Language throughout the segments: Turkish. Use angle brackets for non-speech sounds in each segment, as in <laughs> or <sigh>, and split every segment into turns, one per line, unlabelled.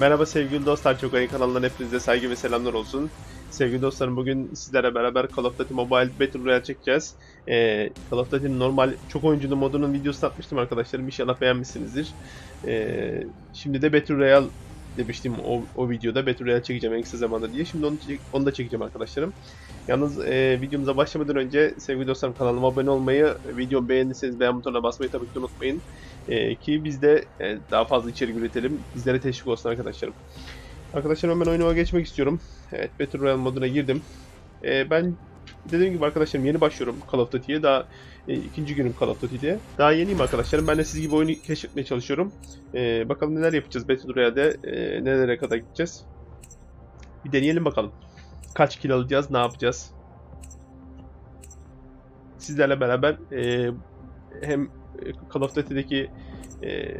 Merhaba sevgili dostlar, çok ayın kanalından hepinize saygı ve selamlar olsun. Sevgili dostlarım bugün sizlere beraber Call of Duty Mobile Battle Royale çekeceğiz. Ee, Call of Duty'nin normal çok oyunculu modunun videosunu atmıştım arkadaşlarım. İnşallah beğenmişsinizdir. Ee, şimdi de Battle Royale demiştim o, o videoda Battle Royale çekeceğim en kısa zamanda diye. Şimdi onu, onu da çekeceğim arkadaşlarım. Yalnız e, videomuza başlamadan önce sevgili dostlarım kanalıma abone olmayı, videomu beğendiyseniz beğen butonuna basmayı tabii ki unutmayın. Ee, ki biz de e, daha fazla içerik üretelim. Bizlere teşvik olsun arkadaşlarım. Arkadaşlarım hemen oyunuma geçmek istiyorum. Evet Battle Royale moduna girdim. Ee, ben dediğim gibi arkadaşlarım yeni başlıyorum Call of Duty'ye. Daha e, ikinci günüm Call of Duty'de. Daha yeniyim arkadaşlarım. Ben de siz gibi oyunu keşfetmeye çalışıyorum. Ee, bakalım neler yapacağız Battle Royale'de. e, nelere kadar gideceğiz. Bir deneyelim bakalım. Kaç kill alacağız, ne yapacağız. Sizlerle beraber e, hem Call of Duty'deki e,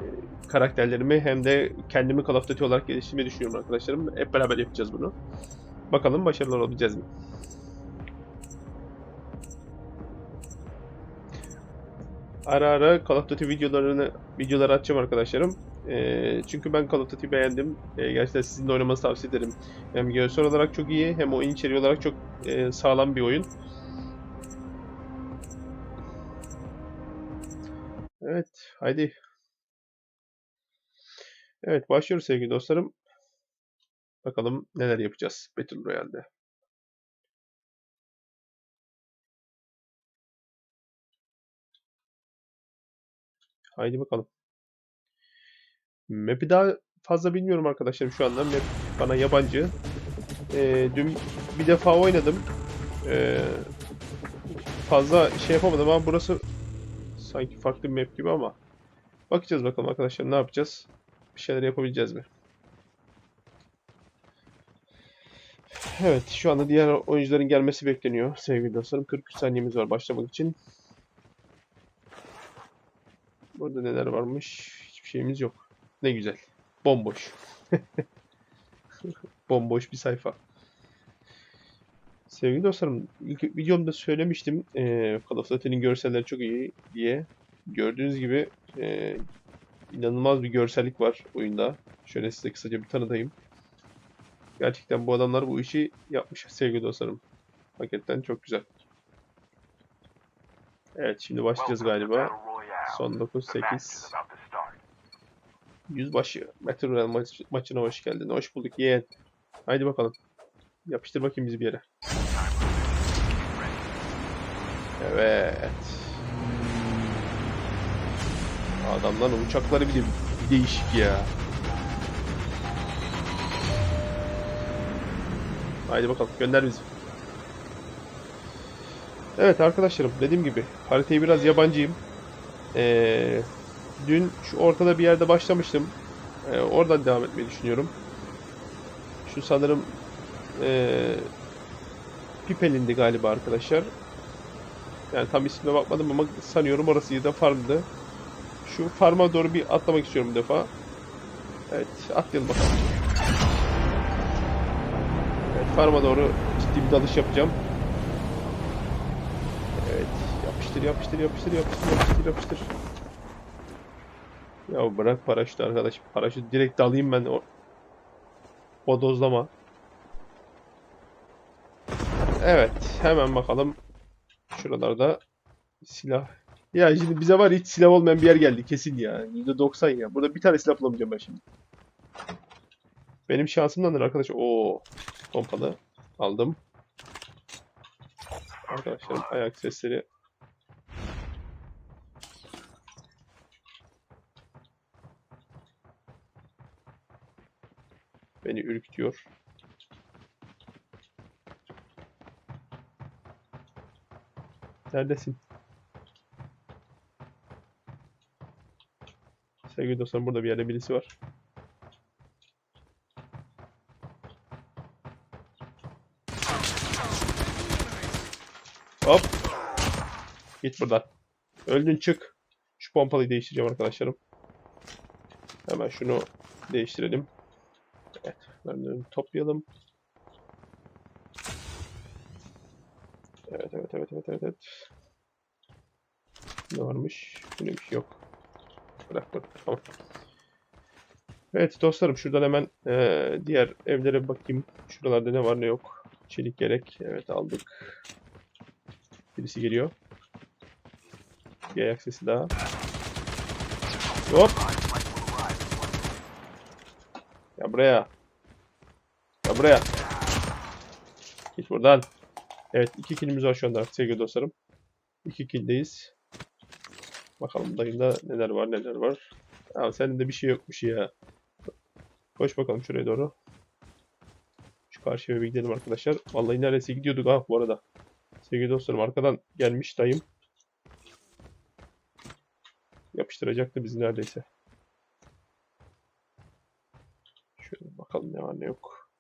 karakterlerimi hem de kendimi Call of Duty olarak geliştirmeyi düşünüyorum arkadaşlarım. Hep beraber yapacağız bunu. Bakalım başarılı olabileceğiz mi? Ara ara Call of Duty videolarını videoları atacağım arkadaşlarım. E, çünkü ben Call of Duty beğendim. E, gerçekten sizin de oynamanızı tavsiye ederim. Hem görsel olarak çok iyi hem oyun içeriği olarak çok e, sağlam bir oyun. Evet, haydi. Evet, başlıyoruz sevgili dostlarım. Bakalım neler yapacağız Battle Royale'de. Haydi bakalım. Map'i daha fazla bilmiyorum arkadaşlarım şu anda. Map bana yabancı. Ee, dün bir defa oynadım. Ee, fazla şey yapamadım ama burası sanki farklı bir map gibi ama bakacağız bakalım arkadaşlar ne yapacağız? Bir şeyler yapabileceğiz mi? Evet, şu anda diğer oyuncuların gelmesi bekleniyor sevgili dostlarım. 43 saniyemiz var başlamak için. Burada neler varmış? Hiçbir şeyimiz yok. Ne güzel. Bomboş. <laughs> Bomboş bir sayfa. Sevgili dostlarım, ilk videomda söylemiştim. eee Call of Duty'nin görselleri çok iyi diye. Gördüğünüz gibi eee, inanılmaz bir görsellik var oyunda. Şöyle size kısaca bir tanıtayım. Gerçekten bu adamlar bu işi yapmış sevgili dostlarım. Hakikaten çok güzel. Evet şimdi başlayacağız galiba. Son 9-8. Yüzbaşı. Battle Royale maç, maçına hoş geldin. Hoş bulduk yeğen. Haydi bakalım. Yapıştır bakayım bizi bir yere. Evet. Adamların uçakları bile değişik ya. Haydi bakalım gönder bizi. Evet arkadaşlarım dediğim gibi haritayı biraz yabancıyım. Ee, dün şu ortada bir yerde başlamıştım. Ee, oradan devam etmeyi düşünüyorum. Şu sanırım ee, Pipel'indi galiba arkadaşlar. Yani tam ismine bakmadım ama sanıyorum orası da farmdı. Şu farma doğru bir atlamak istiyorum bir defa. Evet atlayalım bakalım. Evet farma doğru ciddi bir dalış yapacağım. Evet yapıştır yapıştır yapıştır yapıştır yapıştır yapıştır. Ya bırak paraşütü arkadaş. Paraşütü direkt dalayım ben o bodozlama. Evet hemen bakalım. Şuralarda silah. Ya şimdi bize var hiç silah olmayan bir yer geldi kesin ya. %90 ya. Burada bir tane silah bulamayacağım ben şimdi. Benim şansımdandır arkadaş. Oo, pompalı aldım. Arkadaşlarım ayak sesleri. Beni ürkütüyor. Neredesin? Sevgili dostlarım burada bir yerde birisi var. Hop. Git buradan. Öldün çık. Şu pompalıyı değiştireceğim arkadaşlarım. Hemen şunu değiştirelim. Evet. Mermilerimi toplayalım. Evet evet evet evet evet. evet. Ne varmış? Bu neymiş? Yok. Bırak bırak. Tamam. Evet dostlarım şuradan hemen eee, diğer evlere bir bakayım. Şuralarda ne var ne yok. Çelik gerek. Evet aldık. Birisi geliyor. Bir ayak sesi daha. Hop. Ya buraya. Ya buraya. Git buradan. Evet iki killimiz var şu anda sevgili dostlarım. İki killdeyiz. Bakalım dayımda neler var neler var. Ya sende bir şey yokmuş ya. Koş bakalım şuraya doğru. Şu karşıya bir gidelim arkadaşlar. Vallahi neredeyse gidiyorduk ha bu arada. Sevgili dostlarım arkadan gelmiş dayım. Yapıştıracaktı bizi neredeyse. Şöyle bakalım ne var ne yok.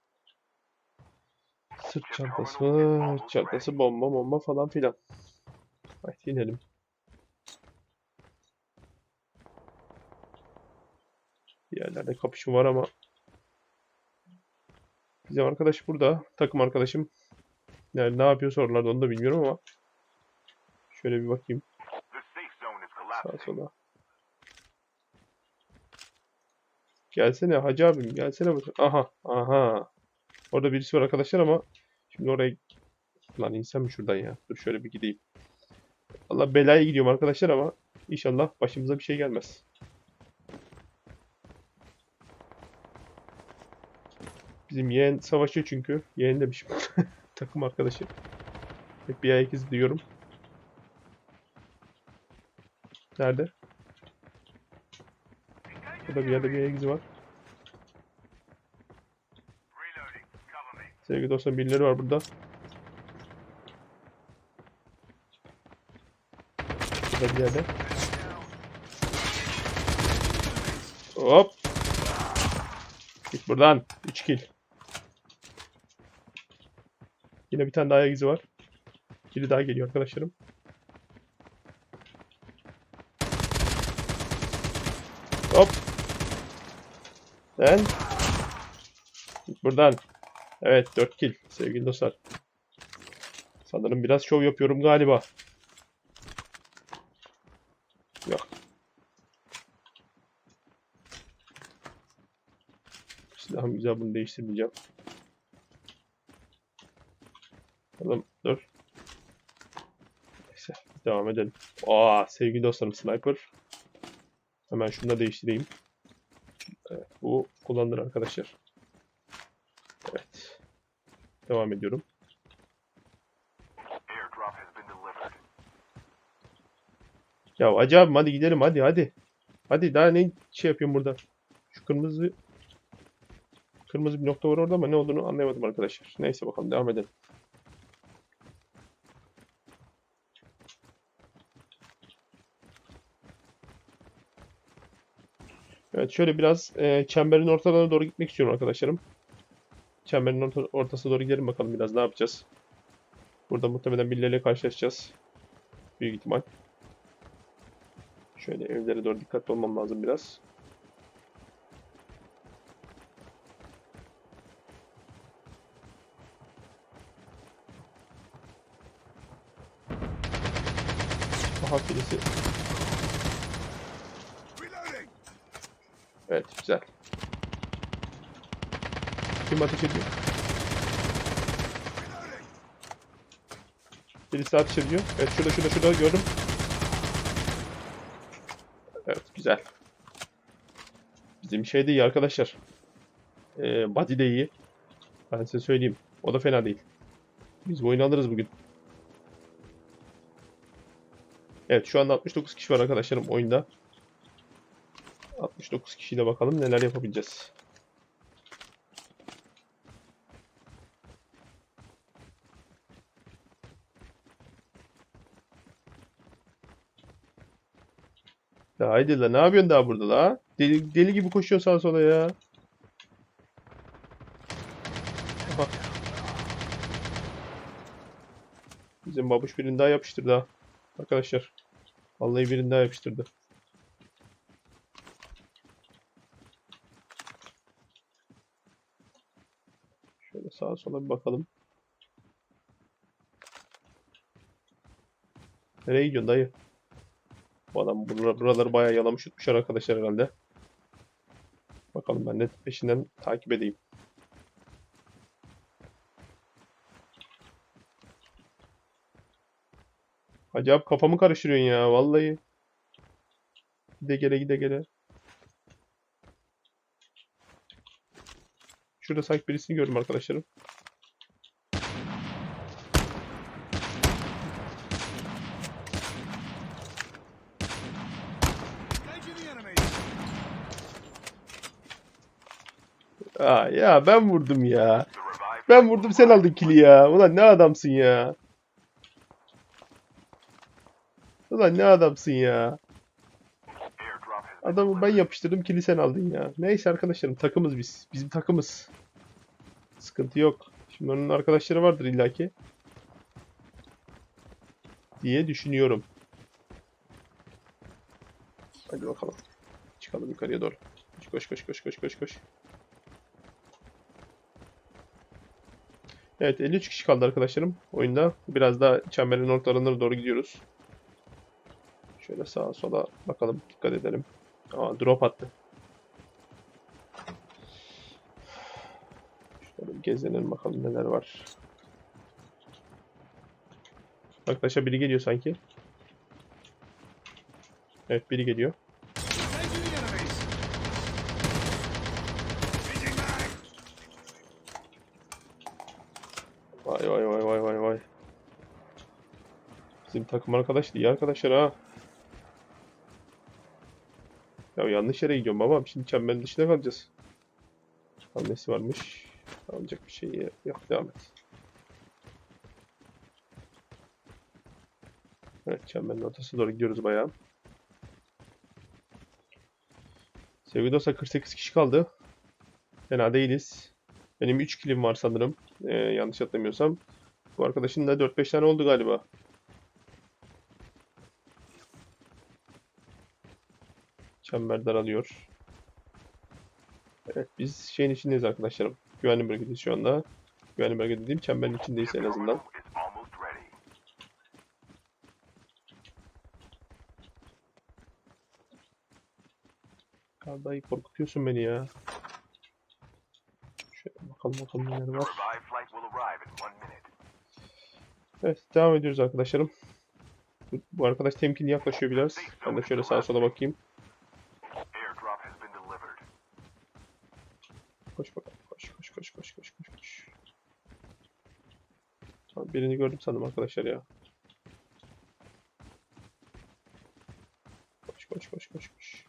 Sırt çantası, sırt çantası, bomba bomba falan filan. Haydi inelim. Bir yerlerde kapışma var ama bizim arkadaş burada. Takım arkadaşım. Yani ne yapıyor sorularda onu da bilmiyorum ama şöyle bir bakayım sağa sola. Gelsene hacı abim gelsene. Aha aha. Orada birisi var arkadaşlar ama şimdi oraya lan insan mı şuradan ya? Dur şöyle bir gideyim. Allah belaya gidiyorum arkadaşlar ama inşallah başımıza bir şey gelmez. Bizim yeğen savaşıyor çünkü. Yeğen demişim. <laughs> Takım arkadaşı. Hep bir ayak izi diyorum. Nerede? Burada bir yerde bir ayak izi var. Sevgili dostlarım birileri var burada. Burada bir yerde. Hop. Git buradan. 3 kill. Yine bir tane daha ayak izi var. Biri daha geliyor arkadaşlarım. Hop. Git buradan. Evet 4 kill sevgili dostlar. Sanırım biraz şov yapıyorum galiba. Yok. Silahım güzel bunu değiştirmeyeceğim. Bakalım dur. Neyse devam edelim. Aa sevgili dostlarım sniper. Hemen şunu da değiştireyim. Evet, bu kullanılır arkadaşlar. Evet. Devam ediyorum. Ya Hacı abim hadi gidelim hadi hadi. Hadi daha ne şey yapıyorum burada. Şu kırmızı kırmızı bir nokta var orada ama ne olduğunu anlayamadım arkadaşlar. Neyse bakalım devam edelim. Evet şöyle biraz e, çemberin ortalarına doğru gitmek istiyorum arkadaşlarım. Çemberin orta, ortasına doğru gidelim bakalım biraz ne yapacağız. Burada muhtemelen birileriyle karşılaşacağız. Büyük ihtimal. Şöyle evlere doğru dikkatli olmam lazım biraz. Aha birisi. Evet güzel. Kim ateş ediyor? Birisi ateş ediyor. Evet şurada şurada şurada gördüm. Evet güzel. Bizim şey de iyi arkadaşlar. Ee, body de iyi. Ben size söyleyeyim. O da fena değil. Biz bu oyunu alırız bugün. Evet şu anda 69 kişi var arkadaşlarım oyunda. 69 kişiyle bakalım neler yapabileceğiz. Ya haydi la ne yapıyorsun daha burada la? Deli, deli gibi koşuyor sağa sola ya. Aha. Bizim babuş birini daha yapıştırdı ha. Arkadaşlar. Vallahi birini daha yapıştırdı. Şöyle sağa sola bir bakalım. Nereye gidiyorsun dayı? Bu adam bura- buraları bayağı yalamış yutmuşlar arkadaşlar herhalde. Bakalım ben de peşinden takip edeyim. Acayip kafamı karıştırıyorsun ya vallahi. Gide gele gide gele. Şurada sanki birisini gördüm arkadaşlarım. Aa, ya ben vurdum ya. Ben vurdum sen aldın kili ya. Ulan ne adamsın ya. Ulan ne adamsın ya. Adamı ben yapıştırdım kili sen aldın ya. Neyse arkadaşlarım takımız biz. Bizim takımız. Sıkıntı yok. Şimdi onun arkadaşları vardır illaki. Diye düşünüyorum. Hadi bakalım. Çıkalım yukarıya doğru. Koş koş koş koş koş koş. Evet 53 kişi kaldı arkadaşlarım oyunda. Biraz daha çemberin ortalarına doğru gidiyoruz. Şöyle sağa sola bakalım dikkat edelim. Aa drop attı. Şöyle gezelim bakalım neler var. Arkadaşlar biri geliyor sanki. Evet biri geliyor. Vay vay vay vay vay vay. Bizim takım arkadaş iyi arkadaşlar ha. Ya yanlış yere gidiyorum babam. Şimdi çemberin dışına kalacağız. Annesi varmış. Alacak bir şey yok. Devam et. Evet çemberin ortasına doğru gidiyoruz bayağı. Sevgili dostlar 48 kişi kaldı. Fena değiliz. Benim 3 kilim var sanırım. Ee, yanlış hatırlamıyorsam. Bu arkadaşın da 4-5 tane oldu galiba. Çember daralıyor. Evet biz şeyin içindeyiz arkadaşlarım. Güvenli bölgedeyiz şu anda. Güvenli bölge dediğim çemberin içindeyiz en azından. Dayı korkutuyorsun beni ya. Şöyle bakalım bakalım neler var. Evet devam ediyoruz arkadaşlarım. Bu arkadaş temkinli yaklaşıyor biraz. Ben de şöyle sağa sola bakayım.
Airdrop has been delivered.
Koş bakalım. Koş koş koş koş koş koş koş. Tamam, birini gördüm sandım arkadaşlar ya. Koş koş koş koş koş.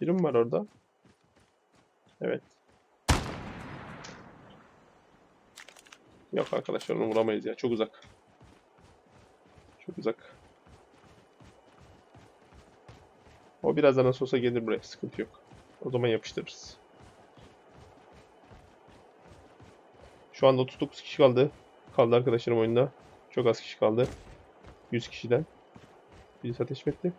Biri var orada? Evet. Yok arkadaşlar onu vuramayız ya. Çok uzak. Çok uzak. O birazdan olsa gelir buraya. Sıkıntı yok. O zaman yapıştırırız. Şu anda 39 kişi kaldı. Kaldı arkadaşlarım oyunda. Çok az kişi kaldı. 100 kişiden. Birisi ateş etti?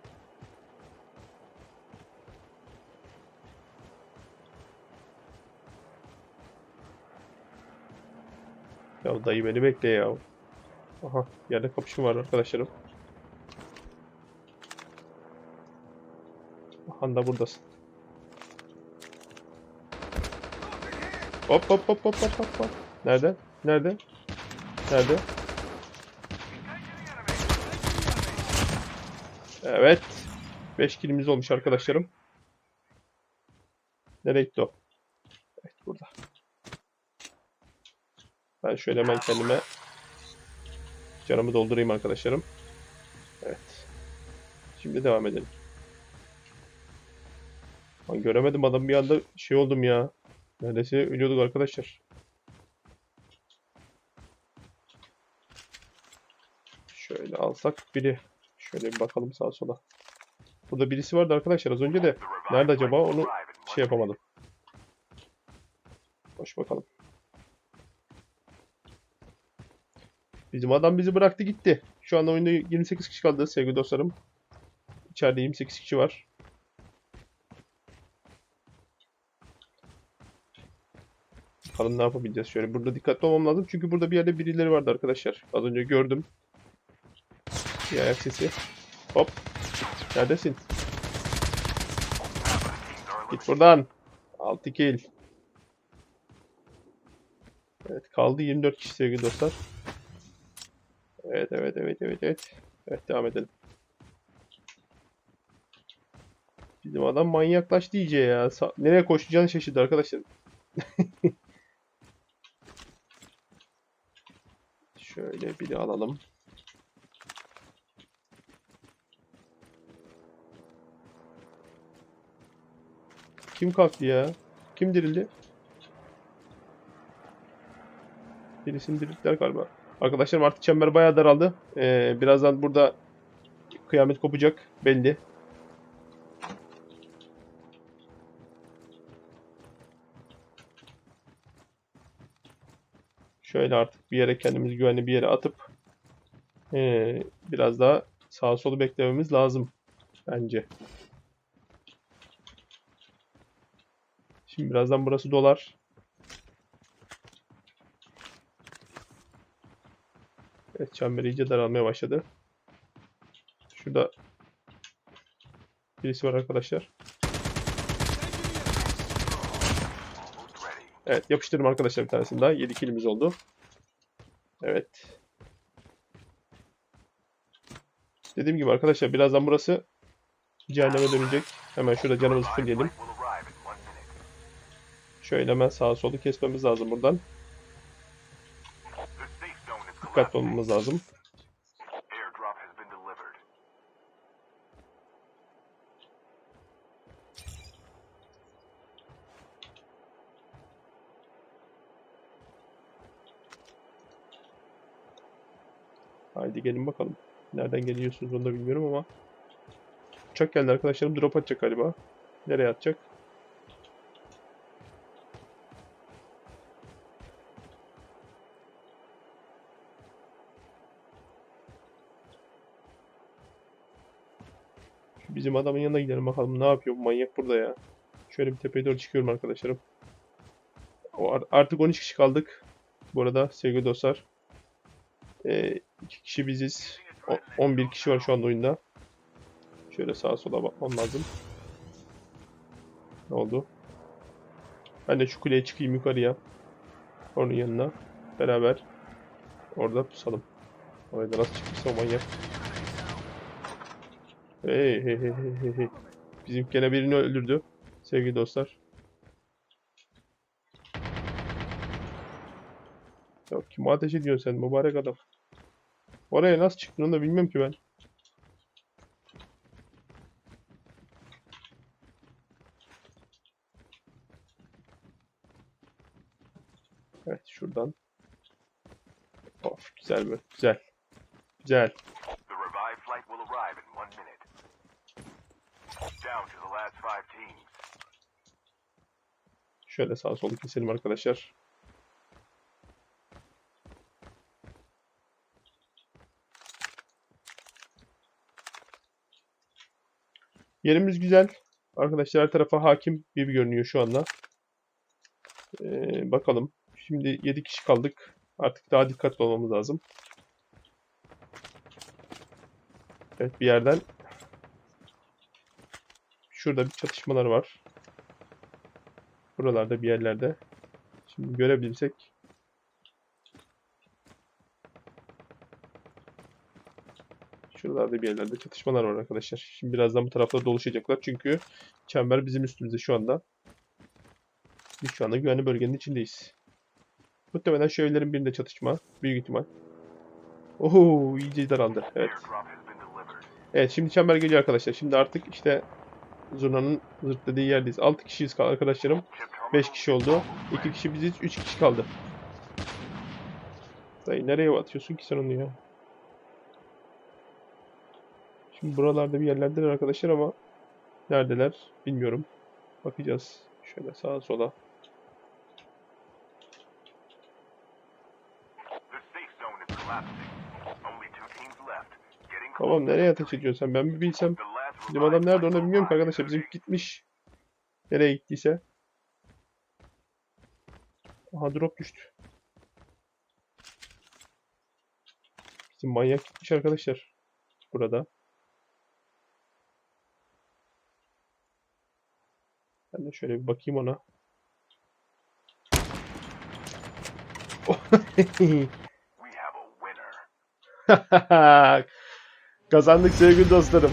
Ya dayı beni bekle ya. Aha yerde kapışma var arkadaşlarım. Aha da buradasın. Hop hop hop hop hop hop. Nerede? Nerede? Nerede? Evet. 5 kilimiz olmuş arkadaşlarım. Nereye gitti o? Evet burada. Ben şöyle hemen kendime canımı doldurayım arkadaşlarım. Evet. Şimdi devam edelim. Lan göremedim adam bir anda şey oldum ya. Neredeyse ölüyorduk arkadaşlar. Şöyle alsak biri. Şöyle bir bakalım sağa sola. Burada birisi vardı arkadaşlar az önce de. Nerede acaba? Onu şey yapamadım. Hoş bakalım. Bizim adam bizi bıraktı gitti. Şu anda oyunda 28 kişi kaldı sevgili dostlarım. İçeride 28 kişi var. Bakalım ne yapabileceğiz. Şöyle burada dikkatli olmam lazım. Çünkü burada bir yerde birileri vardı arkadaşlar. Az önce gördüm. Bir ayak sesi. Hop. Neredesin? Git buradan. 6 kill. Evet kaldı 24 kişi sevgili dostlar. Evet evet evet evet evet. Evet devam edelim. Bizim adam manyaklaştı iyice ya. Sa- Nereye koşacağını şaşırdı arkadaşlar. <laughs> Şöyle biri alalım. Kim kalktı ya? Kim dirildi? Birisini dirilttiler galiba. Arkadaşlarım artık çember bayağı daraldı. Ee, birazdan burada kıyamet kopacak belli. Şöyle artık bir yere kendimizi güvenli bir yere atıp ee, biraz daha sağa solu beklememiz lazım bence. Şimdi birazdan burası dolar. Evet çember iyice daralmaya başladı. Şurada birisi var arkadaşlar. Evet yapıştırdım arkadaşlar bir tanesini daha. 7 kilimiz oldu. Evet. Dediğim gibi arkadaşlar birazdan burası cehenneme dönecek. Hemen şurada canımızı
Revived
Şöyle hemen sağa solu kesmemiz lazım buradan. Dikkatli olmamız lazım. Haydi gelin bakalım. Nereden geliyorsunuz onu da bilmiyorum ama. Uçak geldi arkadaşlarım. Drop atacak galiba. Nereye atacak? Bizim adamın yanına gidelim bakalım. Ne yapıyor bu manyak burada ya. Şöyle bir tepeye doğru çıkıyorum arkadaşlarım. Artık 13 kişi kaldık. Bu arada sevgili dostlar. Ee, iki kişi biziz. O- 11 kişi var şu anda oyunda. Şöyle sağa sola bakmam lazım. Ne oldu? Ben de şu kuleye çıkayım yukarıya. Onun yanına. Beraber orada pusalım. Oraya da nasıl çıktıysa o manyak. Hey hey hey hey hey. Bizim gene birini öldürdü. Sevgili dostlar. Ya kime ateş ediyorsun sen mübarek adam? Oraya nasıl çıktın onu da bilmiyorum ki ben. Evet şuradan. Of güzel mi? Güzel. Güzel. Şöyle sağ solu keselim arkadaşlar. Yerimiz güzel. Arkadaşlar her tarafa hakim gibi görünüyor şu anda. Ee, bakalım. Şimdi 7 kişi kaldık. Artık daha dikkatli olmamız lazım. Evet bir yerden şurada bir çatışmalar var. Buralarda bir yerlerde. Şimdi görebilirsek. Şuralarda bir yerlerde çatışmalar var arkadaşlar. Şimdi birazdan bu tarafta doluşacaklar. Çünkü çember bizim üstümüzde şu anda. Biz şu anda güvenli bölgenin içindeyiz. Muhtemelen şu evlerin birinde çatışma. Büyük ihtimal. Oho iyice daraldı. Evet. Evet şimdi çember geliyor arkadaşlar. Şimdi artık işte Zurna'nın zırt yerdeyiz. 6 kişiyiz arkadaşlarım.
Chip terminal
5 kişi oldu. 2 kişi biziz. 3 kişi kaldı. Dayı nereye atıyorsun ki sen onu ya? Şimdi buralarda bir yerlerdeler arkadaşlar ama neredeler bilmiyorum. Bakacağız. Şöyle sağa sola. Babam nereye ateş ediyorsun sen? Ben bir bilsem. Bizim adam nerede onu bilmiyorum ki arkadaşlar. Bizim gitmiş. Nereye gittiyse. Aha drop düştü. Bizim manyak gitmiş arkadaşlar. Burada. Ben de şöyle bir bakayım ona. <laughs> <laughs> <laughs> Kazandık sevgili dostlarım.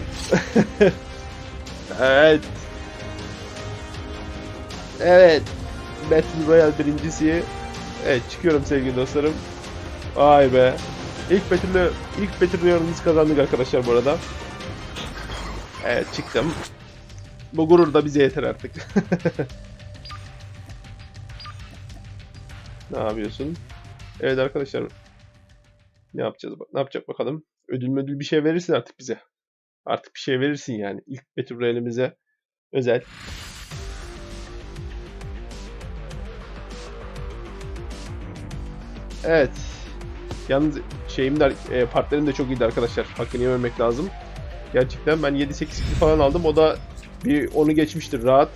<laughs> evet. Evet. Battle Royale birincisi. Evet çıkıyorum sevgili dostlarım. Vay be. İlk Battle, ilk Battle Royale'ımızı kazandık arkadaşlar bu arada. Evet çıktım. Bu gurur da bize yeter artık. <laughs> ne yapıyorsun? Evet arkadaşlar. Ne yapacağız? Ne yapacak bakalım. Ödül ödül bir şey verirsin artık bize. Artık bir şey verirsin yani. İlk Battle Royale'imize özel. Evet. Yalnız şeyim de e, partnerim de çok iyiydi arkadaşlar. Hakkını yememek lazım. Gerçekten ben 7-8 kill falan aldım. O da bir onu geçmiştir rahat.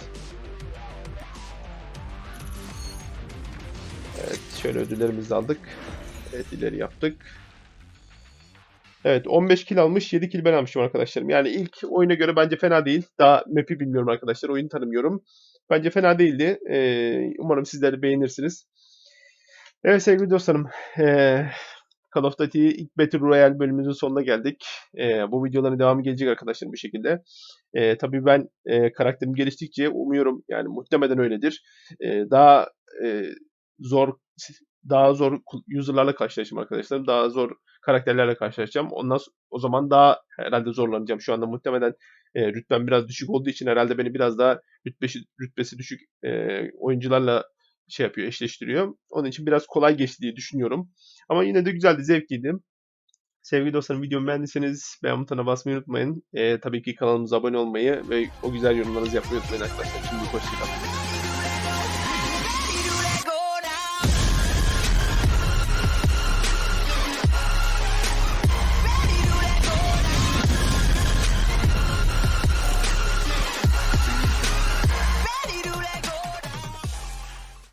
Evet şöyle ödüllerimizi aldık. Evet ileri yaptık. Evet 15 kill almış 7 kill ben almışım arkadaşlarım. Yani ilk oyuna göre bence fena değil. Daha map'i bilmiyorum arkadaşlar. Oyunu tanımıyorum. Bence fena değildi. Ee, umarım sizler de beğenirsiniz. Evet sevgili dostlarım. ee, Call of Duty ilk Battle Royale bölümümüzün sonuna geldik. Ee, bu videoların devamı gelecek arkadaşlar bu şekilde. Ee, tabii ben e, karakterim geliştikçe umuyorum yani muhtemelen öyledir. Ee, daha e, zor daha zor user'larla karşılaşacağım arkadaşlarım. Daha zor karakterlerle karşılaşacağım. Ondan so- o zaman daha herhalde zorlanacağım. Şu anda muhtemelen e, rütbem biraz düşük olduğu için herhalde beni biraz daha rütbesi, rütbesi düşük e, oyuncularla şey yapıyor, eşleştiriyor. Onun için biraz kolay geçti diye düşünüyorum. Ama yine de güzeldi, zevkliydi. Sevgili dostlarım videomu beğendiyseniz beğen butonuna basmayı unutmayın. E, tabii ki kanalımıza abone olmayı ve o güzel yorumlarınızı yapmayı unutmayın arkadaşlar. Şimdi hoşçakalın.